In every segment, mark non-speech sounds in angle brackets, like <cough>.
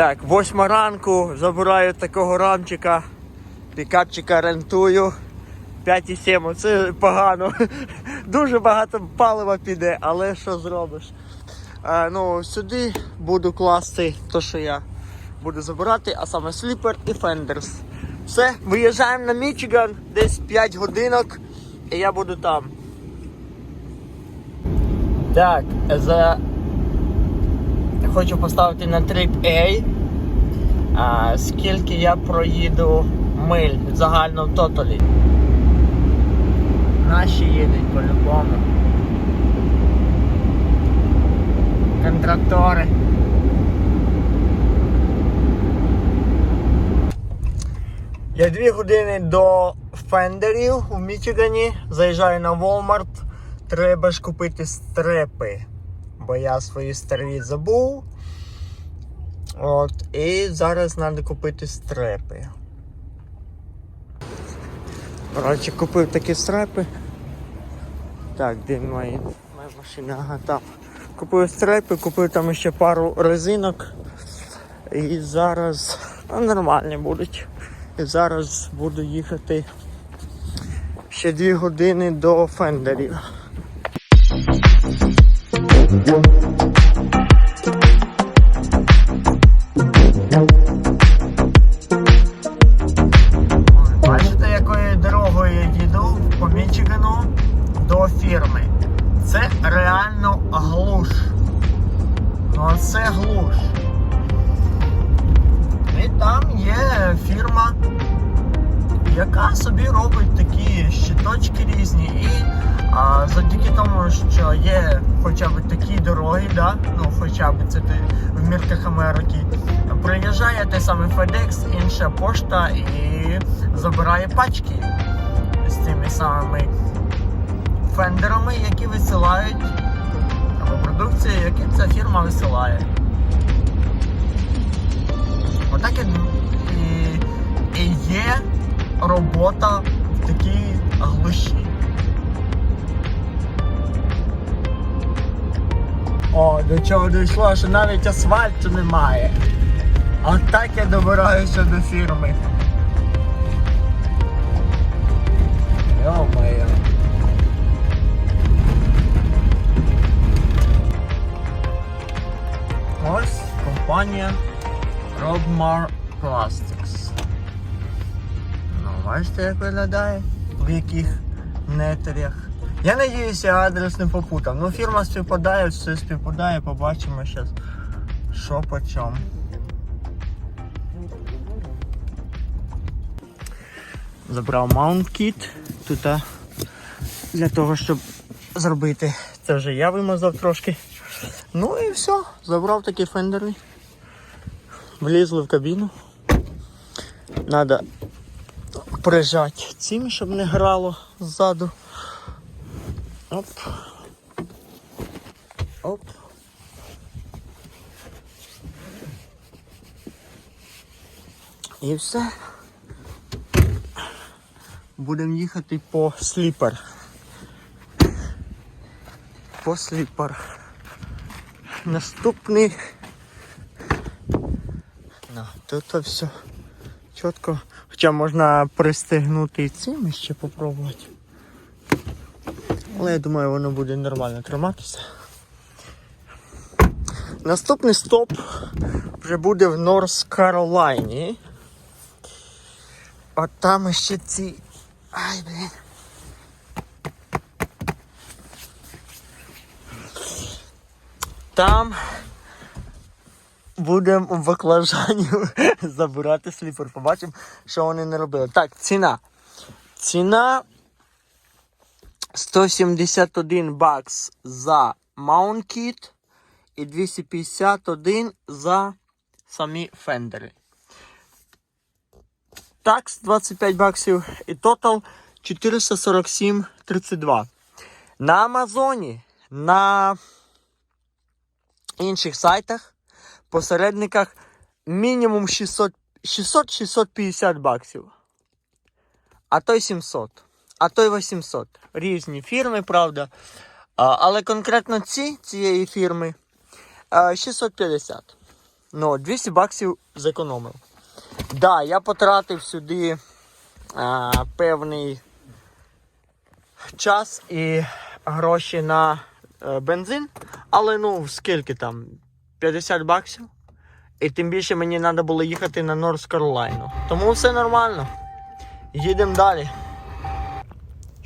Так, восьма ранку забираю такого рамчика, пікапчика рентую. 5,7, це погано. <laughs> Дуже багато палива піде, але що зробиш? А, ну, сюди буду класти те, що я буду забирати, а саме сліпер і фендерс. Все, виїжджаємо на Мічиган, десь 5 годинок, і я буду там. Так, за... хочу поставити на трип A. А, скільки я проїду миль загально в тоталі. Наші їдуть по-любому. Контрактори. Я дві години до фендерів у Мічигані. Заїжджаю на Walmart. Треба ж купити стрепи. Бо я свої старі забув. От, і зараз треба купити стрепи. Коротше, купив такі стрепи. Так, де мої, моя машина? Ага, там. Купив стрепи, купив там ще пару резинок. І зараз ну, нормальні будуть. І зараз буду їхати ще дві години до фендерів. Бачите, якою дорогою я їду по Мічигану до фірми. Це реально глуш. Ну це глуш. І там є фірма, яка собі робить такі щиточки різні. І а, завдяки тому, що є хоча б такі дороги, да? ну хоча б це ти в мірках Америки, приїжджає той самий FedEx, інша пошта і забирає пачки з тими самими фендерами, які висилають або продукцію, яку ця фірма висилає. Отак і, і, і є робота в такій глуші. О, до чого дійшло, що навіть асфальту немає. А так я добираюся до фірми. Йо-моє. Ось компанія Robmar Plastics. Ну, бачите, як виглядає, в яких нетрях. Я надіюся, адрес не попутав. Ну, фірма співпадає, все співпадає, побачимо зараз, що по чому. Забрав Kit тут для того, щоб зробити. Це вже я вимазав трошки. Ну і все, забрав такі фендери. Влізли в кабіну. Надо прижати цим, щоб не грало ззаду. Оп. Оп. І все. Будемо їхати по сліпер. По сліпер. Наступний. Ну, тут все чітко. Хоча можна пристегнути і цим ще попробувати. Але я думаю, воно буде нормально триматися. Наступний стоп вже буде в Норс Каролайні. От там ще ці. Ай, блін. Там будемо в баклажані <laughs> забирати сліпер. Побачимо, що вони не робили. Так, ціна. Ціна 171 бакс за Kit і 251 за самі фендери. Такс 25 баксів і тотал 447,32. На Амазоні, на інших сайтах, посередниках мінімум 600 600-650 баксів. А то й 700, а то й 800. Різні фірми, правда. А, але конкретно ці цієї фірми а, 650. Ну, 200 баксів зекономив. Да, я потратив сюди а, певний час і гроші на е, бензин, але ну скільки там? 50 баксів. І тим більше мені треба було їхати на Норс Каролайну. Тому все нормально. Їдемо далі.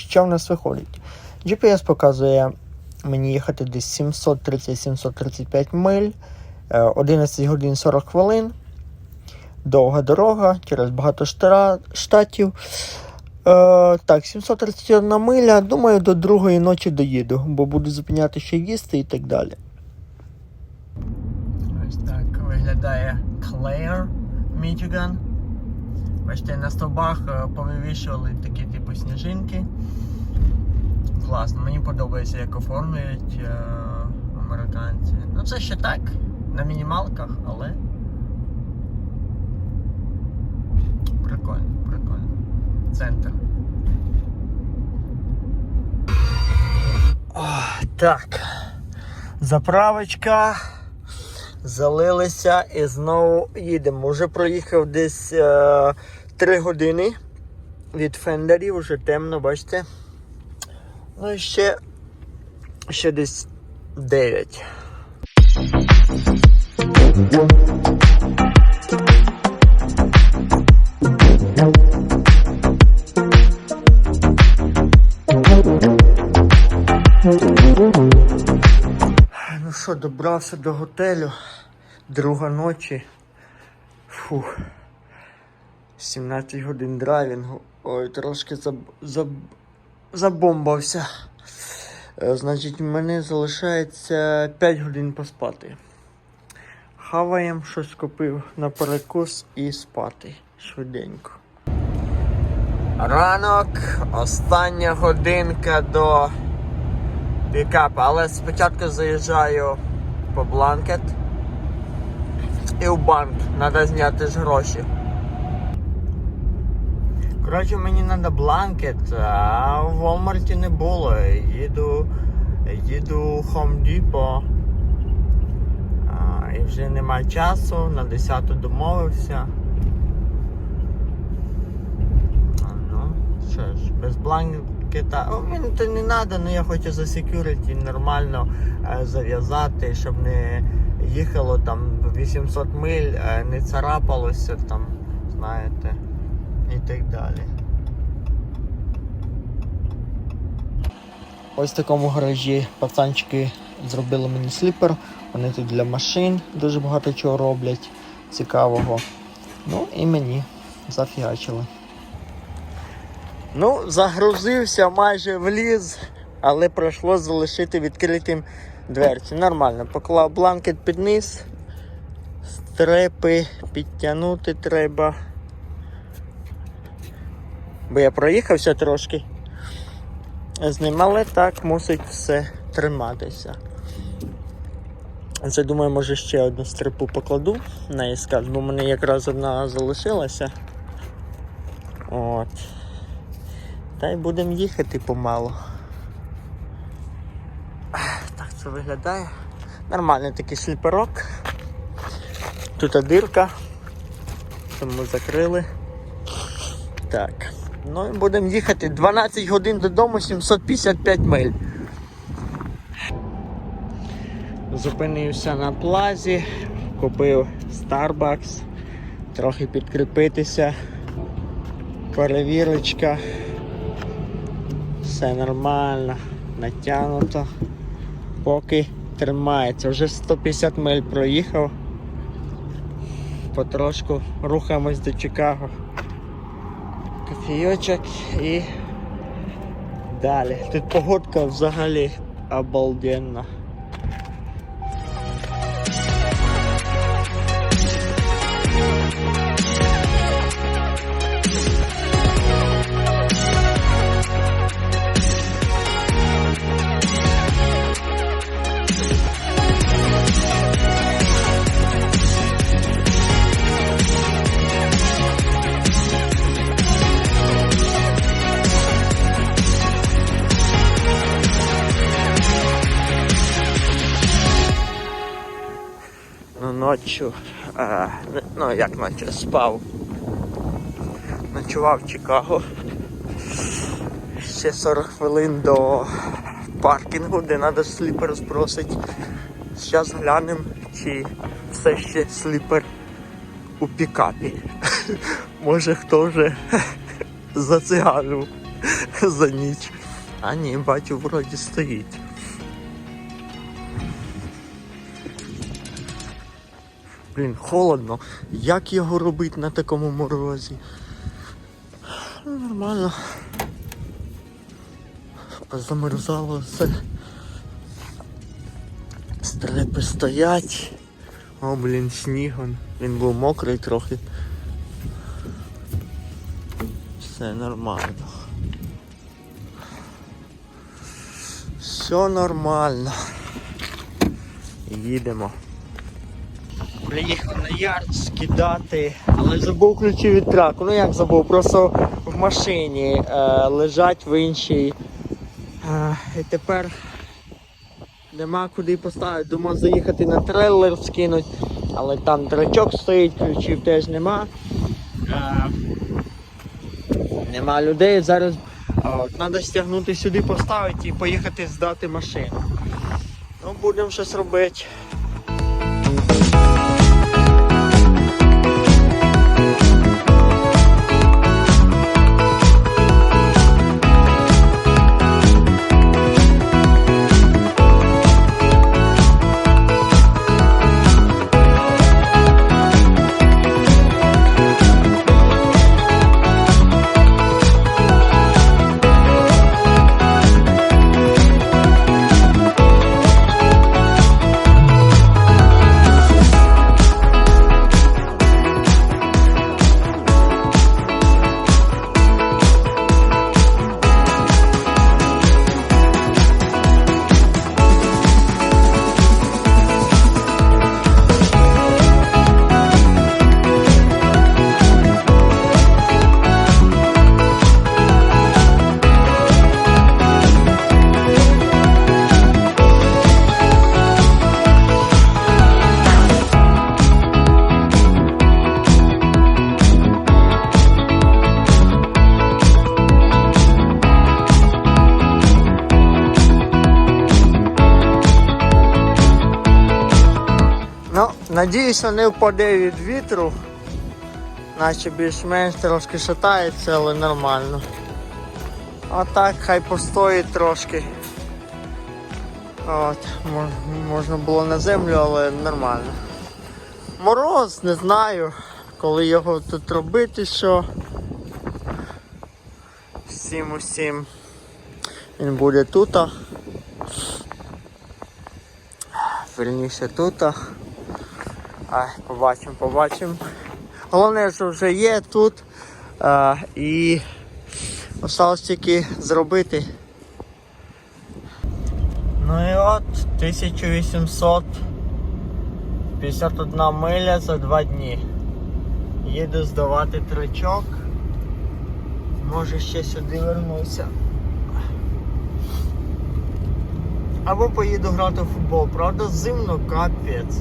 Що в нас виходить? GPS показує мені їхати десь 730-735 миль, е, 11 годин 40 хвилин. Довга дорога через багато штатів. Е, так, 731 миля. Думаю, до другої ночі доїду, бо буду зупиняти ще їсти і так далі. Ось так виглядає Клеєр, Мічиган. Бачите, на стовбах е, повивішували такі типу сніжинки. Класно, мені подобається, як оформлюють е, американці. Ну це ще так, на мінімалках, але. Прикольно, прикольно. Центр. О, так. Заправочка. Залилися і знову їдемо. Вже проїхав десь е, 3 години від фендерів, вже темно, бачите. Ну і ще, ще десь 9. Ну що, добрався до готелю. Друга ночі. Фух. 17 годин драйвінгу. Ой, трошки заб... Заб... забомбався. Е, Значить, в мене залишається 5 годин поспати. Хаваєм, щось купив на перекус і спати швиденько. Ранок, остання годинка до пікапа, але спочатку заїжджаю по бланкет і в банк. Треба зняти ж гроші. Коротше, мені треба бланкет, а в Walmart не було. Їду, їду в Home Depot. А, і вже немає часу, на 10 домовився. А, ну, що ж, без бланкета. О, мені то не треба, але я хочу за security нормально е, зав'язати, щоб не їхало там 800 миль, е, не царапалося там, знаєте, і так далі. Ось в такому гаражі пацанчики зробили мені сліпер. Вони тут для машин дуже багато чого роблять цікавого. Ну і мені зафігачили. Ну, загрузився, майже вліз, але прийшлося залишити відкритим дверці. Нормально, поклав бланкет під низ, стрепи підтягнути треба. Бо я проїхався трошки з ним, але так мусить все триматися. Це думаю, може ще одну стрипу покладу на ісказ, бо в мене якраз одна залишилася. От. Та й будемо їхати помалу. Так це виглядає. Нормальний такий сліперок. Тут дирка. Тому закрили. Так. Ну і будемо їхати 12 годин додому, 755 миль. Зупинився на плазі, купив Starbucks, трохи підкріпитися, перевірочка. Все нормально, натягнуто, поки тримається. Вже 150 миль проїхав. Потрошку рухаємось до Чикаго. Кофійочок і далі. Тут погодка взагалі обалденна. Ну, ночью Е, ну, як наче спав. Ночував в Чикаго. Ще 40 хвилин до паркінгу, де треба сліпер спросити. Зараз глянемо, чи все ще сліпер у пікапі. <laughs> Може хто вже <laughs> зациганив за ніч. А ні, бачу, вроді стоїть. Блін, холодно. Як його робити на такому морозі? Нормально. Замерзало все. Стрепи стоять. О, блін, сніг. Він був мокрий трохи. Все нормально. Все нормально. Їдемо. Приїхав на ярд скидати, але забув ключі від траку. Ну як забув, просто в машині е, лежать в іншій. Е, і тепер нема куди поставити. Думав заїхати на трейлер скинуть, але там драчок стоїть, ключів теж нема. Е, нема людей. Зараз треба стягнути сюди, поставити і поїхати здати машину. Ну, будемо щось робити. Надіюся, не впаде від вітру. Наче більш-менш трошки шатається, але нормально. А так хай постоїть трошки. От, можна було на землю, але нормально. Мороз, не знаю, коли його тут робити, що. Всім усім. Він буде тут. Вірніше тут. Ай, побачимо, побачимо. Головне, що вже є тут. А, і осталось тільки зробити. Ну і от 1851 миля за два дні. Їду здавати тричок. Може ще сюди вернуся. Або поїду грати в футбол. Правда, зимно капець.